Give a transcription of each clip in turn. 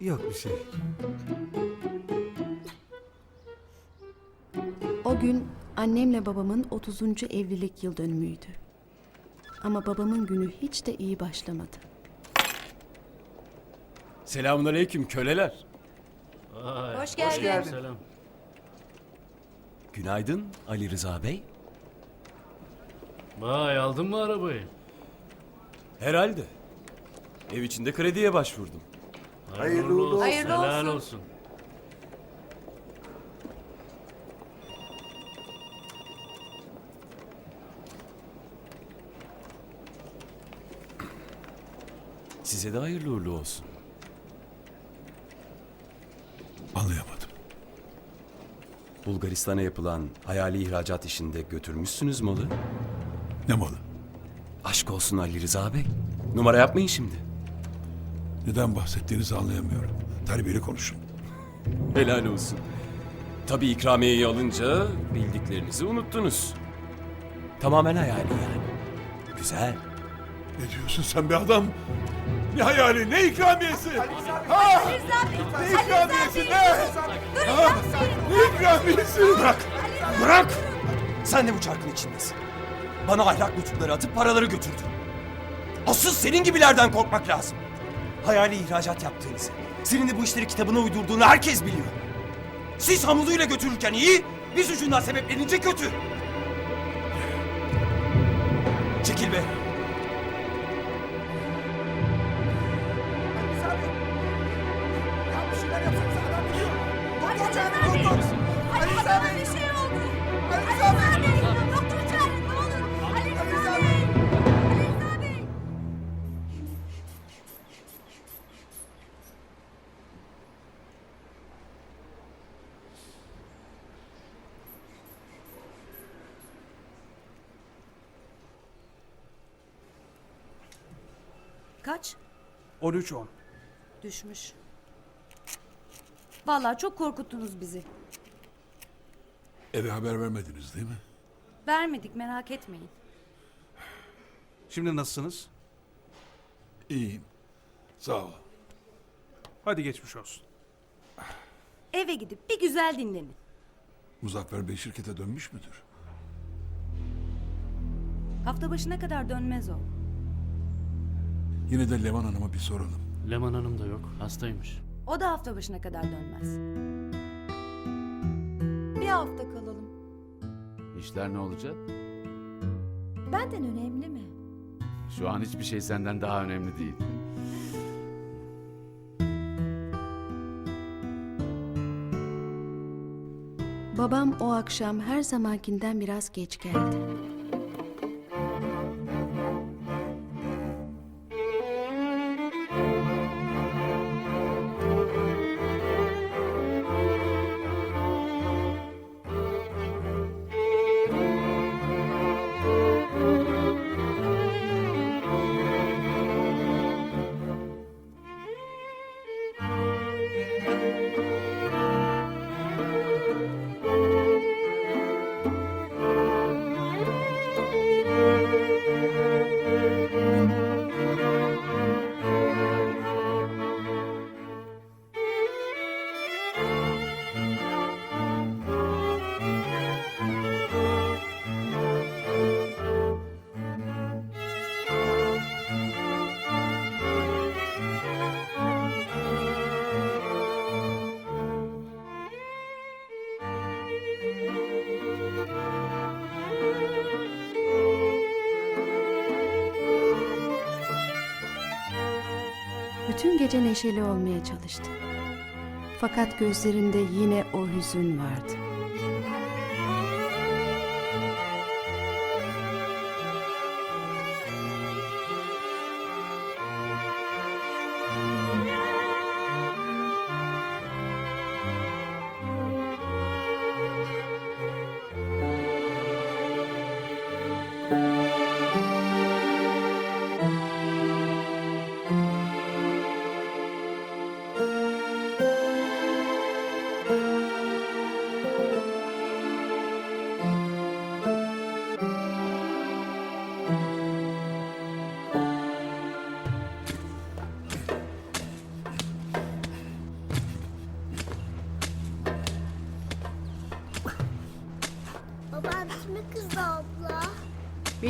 Yok bir şey. O gün annemle babamın 30. evlilik yıl dönümüydü. Ama babamın günü hiç de iyi başlamadı. Selamünaleyküm köleler. Hoş geldin. Selam. Günaydın Ali Rıza Bey. Vay aldın mı arabayı? Herhalde. Ev içinde krediye başvurdum. Hayırlı uğurlu olsun. Hayırlı Helal olsun. olsun. Size de hayırlı uğurlu olsun. Anlayamadım. Bulgaristan'a yapılan hayali ihracat işinde götürmüşsünüz malı. Ne malı? Aşk olsun Ali Rıza Bey. Numara yapmayın şimdi. Neden bahsettiğinizi anlayamıyorum. Terbiyeli konuşun. Helal olsun. Tabii ikramiyeyi alınca bildiklerinizi unuttunuz. Tamamen hayali yani. Güzel. Ne diyorsun sen be adam? Ne hayali, ne ikramiyesi? Ha! Ne ikramiyesi, ne? Ha! Ne ikramiyesi? Bırak! Bırak! Sen de bu çarkın içindesin. Bana ahlak lütufları atıp paraları götürdün. Asıl senin gibilerden korkmak lazım. Hayali ihracat yaptığınızı, senin de bu işleri kitabına uydurduğunu herkes biliyor. Siz hamuduyla götürürken iyi, biz ucundan sebeplenince kötü. Çekil be. Rıza Bey. bir şey oldu. 13-10. Düşmüş. Vallahi çok korkuttunuz bizi. Eve haber vermediniz değil mi? Vermedik merak etmeyin. Şimdi nasılsınız? İyiyim. Sağ ol. Hadi geçmiş olsun. Eve gidip bir güzel dinlenin. Muzaffer Bey şirkete dönmüş müdür? Hafta başına kadar dönmez o. Yine de Levan Hanım'a bir soralım. Leman Hanım da yok. Hastaymış. O da hafta başına kadar dönmez. Bir hafta kalalım. İşler ne olacak? Benden önemli mi? Şu an hiçbir şey senden daha önemli değil. Babam o akşam her zamankinden biraz geç geldi. Bütün gece neşeli olmaya çalıştı. Fakat gözlerinde yine o hüzün vardı.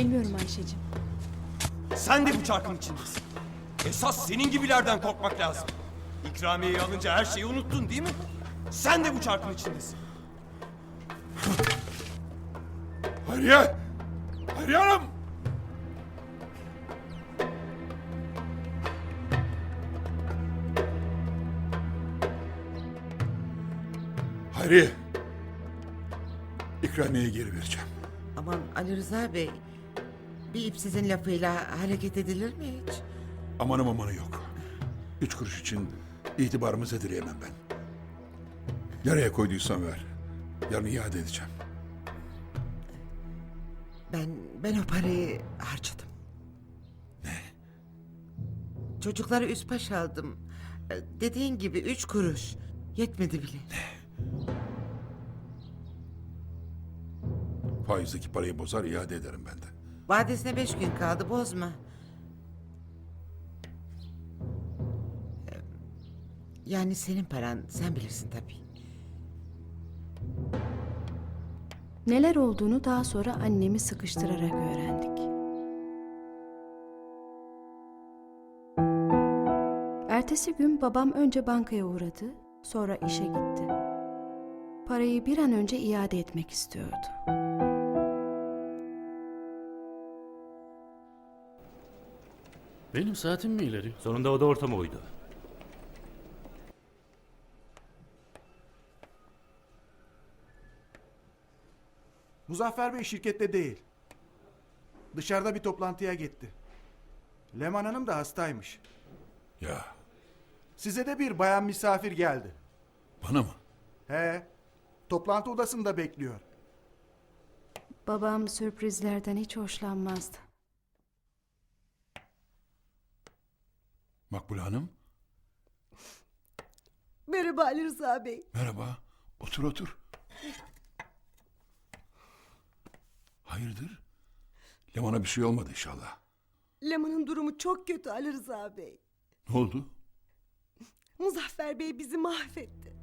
Bilmiyorum Ayşe'cim. Sen de bu çarkın içindesin. Esas senin gibilerden korkmak lazım. İkramiyeyi alınca her şeyi unuttun değil mi? Sen de bu çarkın içindesin. Hayriye! Hayriye Hanım! Hayriye! İkramiyeyi geri vereceğim. Aman Ali Rıza Bey, bir ipsizin lafıyla hareket edilir mi hiç? Amanım amanı yok. Üç kuruş için itibarımı zedeleyemem ben. Nereye koyduysan ver. Yarın iade edeceğim. Ben, ben o parayı harcadım. Ne? Çocuklara üst baş aldım. Ee, Dediğin gibi üç kuruş. Yetmedi bile. Faizdeki parayı bozar iade ederim ben de. Vadesine beş gün kaldı bozma. Ee, Yani senin paran sen bilirsin tabii. Neler olduğunu daha sonra annemi sıkıştırarak öğrendik. Ertesi gün babam önce bankaya uğradı, sonra işe gitti. Parayı bir an önce iade etmek istiyordu. Benim saatim mi ileri? Sonunda o da ortama uydu. Muzaffer Bey şirkette değil. Dışarıda bir toplantıya gitti. Leman Hanım da hastaymış. Ya Size de bir bayan misafir geldi. bana mı? He. Toplantı odasında bekliyor. Babam sürprizlerden hiç hoşlanmazdı. Makbule Hanım Merhaba Ali Rıza Bey. merhaba. Otur otur. Hayırdır? Leman'a bir şey olmadı inşallah. Leman'ın durumu çok kötü Ali Rıza Bey. Ne oldu? Muzaffer Bey bizi mahvetti.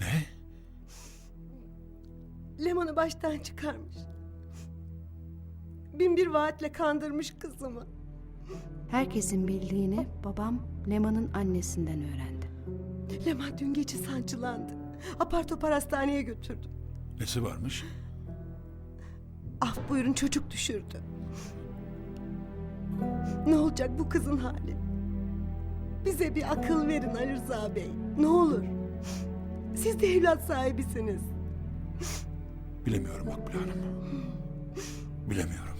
Ne? Leman'ı baştan çıkarmış. Bin bir vaatle kandırmış kızımı. Herkesin bildiğini babam Leman'ın annesinden öğrendi. Leman dün gece sancılandı. Apar topar hastaneye götürdüm. Nesi varmış? Af buyurun çocuk düşürdü. Ne olacak bu kızın hali? Bize bir akıl verin Ali Rıza Bey. Ne olur. Siz de evlat sahibisiniz. Bilemiyorum Makbule Hanım. Bilemiyorum.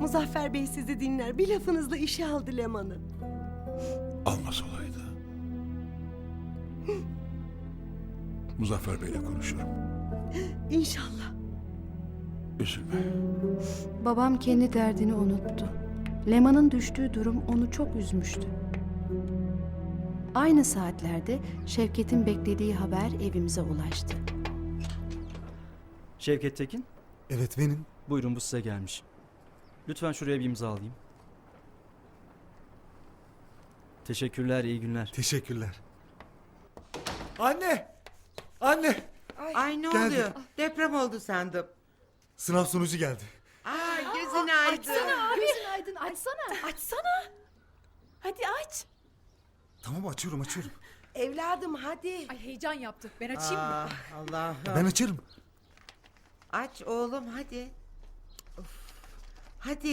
Muzaffer Bey sizi dinler. Bir lafınızla işe aldı Leman'ı. Almaz olaydı. Muzaffer Bey'le konuşurum. İnşallah. Üzülme. Babam kendi derdini unuttu. Leman'ın düştüğü durum onu çok üzmüştü. Aynı saatlerde Şevket'in beklediği haber evimize ulaştı. Şevket Tekin, Evet benim. buyurun bu size gelmiş. Lütfen şuraya bir imza alayım. Teşekkürler, iyi günler. Teşekkürler. Anne! Anne! Ay ne Geldi. oluyor? Deprem oldu sandım. Sınav sonucu geldi. Ay gözün aydın. Gözün aydın açsana. Açsana. Hadi aç. Tamam açıyorum açıyorum. Evladım hadi. Ay heyecan yaptık. Ben açayım mı? Ah, Allah'ım. Ben açarım. Aç oğlum hadi. Of. Hadi.